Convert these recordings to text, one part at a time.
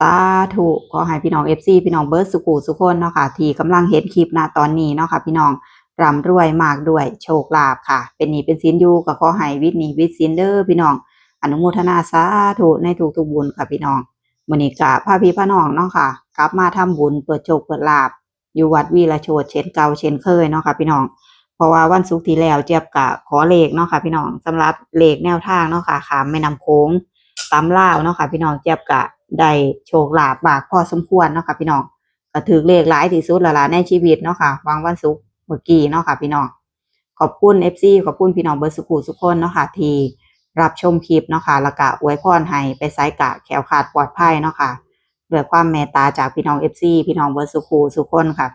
สาธุขอให้พี่น้อง FC พี่น้องเบิร์ดสุขุสุขคนเนาะค่ะที่กำลังเห็นคลิปณตอนนี้เนาะค่ะพี่น้องร่ำรวยมากด้วยโชคลาภค่ะ เป็นหนี้เป็นสินอยู่ก็ขอให้วิทย์หนี้วิทย์สินเด้อพี่น้อง อนุโมทนาสาธุในทุกทุกบุญค่ะพี่น้องมื้อนี้ก็พาพี่พาน้องเนาะค่ะ กลับมาทำบุญเปิดโชคเปิดลาภอยู่วัดวีระโชดเช่นเก่าเช่นเคยเนาะค่ะพี่น้อง เพราะว่าวันศุกร์ที่แล้วเจี๊ยบกะขอเลขเนาะค่ะพี่น้องสำหรับเลขแนวทางเนาะค่ะขามแม่น้ำโค้งตำลาวเนาะค่ะพี่น้องเจี๊ยบกะ ได้โชคลาภบากพอสมควรเนาะค่ะพี่น้องก็ถือเลขหลายที่สุดละล่ะในชีวิตเนาะค่ะวางวันศุกร์เมื่อกี้เนาะค่ะพี่น้องขอบคุณ FC ขอบคุณพี่น้องเบอร์สุขุสุขคนเนาะค่ะทีรับชมคลิปเนาะค่ะล้วก็อวยพรให้ไปไซกะแขวขาดปลอดภัยเนาะค่ะด้วยความเมตตาจากพี่น้อง FC พี่น้องเบอร์สุขุสุขคนค่ะ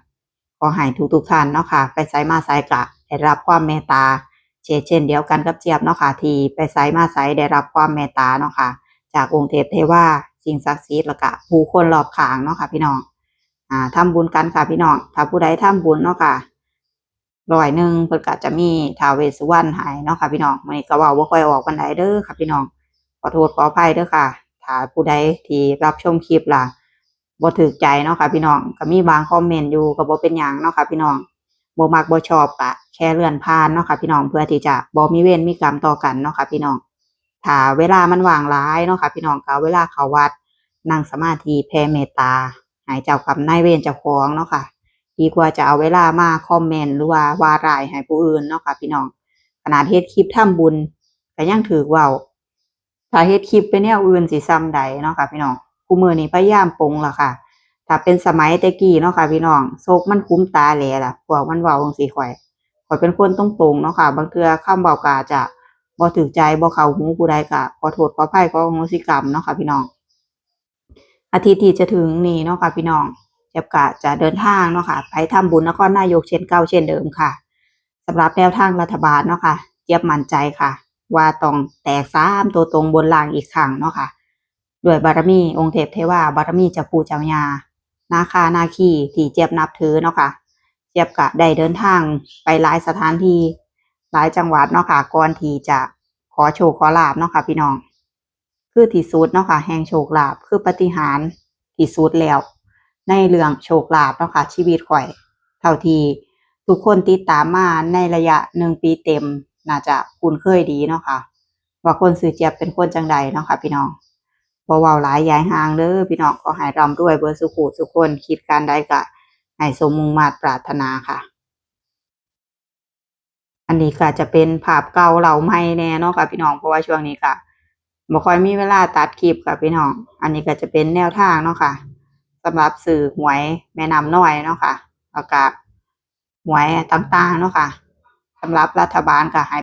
ขอให้ทุกทุกท่านเนาะค่ะไปไซมาไซกะได้รับความเมตตาเช่นเช่นเดียวกันกับเจี๊ยบเนาะค่ะทีไปไซมาไซได้รับความเมตตาเนาะค่ะจากองค์เทพเทวา สิ่งศักดิ์สิทธิ์แล้วก็ผู้คนรอบข้างเนาะค่ะ พี่น้อง อ่าทำบุญกันค่ะพี่น้อง ถ้าผู้ใดทำบุญเนาะค่ะร้อยหนึ่งเพิ่นก็จะมีทาวเวสสุวรรณให้เนาะค่ะพี่น้องมื้อนี้ก็ว้าบ่ค่อยออกปานใดเด้อค่ะพี่น้อง ขอโทษขออภัยเด้อค่ะ ถ้าผู้ใดที่รับชมคลิปล่ะบ่ถูกใจเนาะค่ะพี่น้อง ก็มีบางคอมเมนต์อยู่ก็บ่เป็นหยังเนาะค่ะพี่น้องบ่มักบ่ชอบก็แค่เลื่อนผ่านเนาะค่ะพี่น้องเพื่อที่จะบ่มีเวรมีกรรมต่อกันเนาะค่ะพี่น้อง ถ้าเวลามันว่างหลายเนาะค่ะพี่น้องก็เอาเวลาเขาวัดนั่งสมาธิแผ่เมตตาหายเจ้ากรรมนายเวรเจ้าของเนาะค่ะ ดีกว่าจะเอาเวลามาคอมเมนต์หรือว่าว่าร้ายให้ผู้อื่นเนาะค่ะพี่น้องขนาดเฮ็ดคลิปทำบุญก็ยังถือว้าถ้าเฮ็ดคลิปเป็นแนวอื่นสิซ้ำใดเนาะค่ะพี่น้องคู่มือนี้พยายามปงละค่ะ ถ้าเป็นสมัยต่กี้เนาะค่ะพี่น้องโศกมันคุ้มตาแหลล่ะพวกมันเว้าจังซี่ข่อยข่อยเป็นคนตรงๆเนาะค่ะ บางเทื่อคำเว้าก็อาจะ บ่ถูกใจบ่เข้าหูผู้ใดก็ขอโทษขออภัยขออโหสิกรรมเนาะค่ะพี่น้อง อาทิตย์ที่จะถึงนี้เนาะค่ะพี่น้องเจ็บกะจะเดินทางเนาะค่ะไปทำบุญนครนายกเช่นเก่าเช่นเดิมค่ะสำหรับแนวทางรัฐบาลเนาะค่ะเจี๊ยบมั่นใจค่ะ ว่าต้องแตกสามตัวตรงบนล่างอีกครั้งเนาะค่ะด้วยบารมีองค์เทพเทวาบารมีเจ้าปู่เจ้ายานาคานาคีที่เจี๊ยบนับถือเนาะค่ะเจี๊ยบกะได้เดินทางไปหลายสถานที่ หลายจังหวัดเนาะค่ะก่อนที่จะขอโชคขอลาบเนาะค่ะพี่น้อง คือที่สุดเนาะค่ะแห่งโชคลาภคือปฏิหารที่สุดแล้ว ในเรื่องโชคลาภเนาะค่ะชีวิตข่อย เท่าที่ทุกคนติดตามมาในระยะหนึ่งปีเต็มน่าจะคุ้นเคยดีเนาะค่ะว่าคนสื่อเจียบเป็นคนจังใดเนาะค่ะพี่น้องบ่เว้าหลายยายห่างเด้อพี่น้องก็ให้ร่ำรวยเบอร์สุขุสุคนคิดการใดก็ให้สมมุงมาตรปรารถนาค่ะ อันนี้ก็จะเป็นภาพเก่าเหล่าไม่แน่เนาะค่ะพี่น้องเพราะว่าช่วงนี้ก็บ่ค่อยมีเวลาตัดคลิปค่ะพี่น้อง อันนี้ก็จะเป็นแนวทางเนาะค่ะสำหรับสื่อหวยแม่น้ำน้อยเนาะค่ะแล้วก็หวยต่างๆเนาะค่ะสำหรับรัฐบาลก็ให้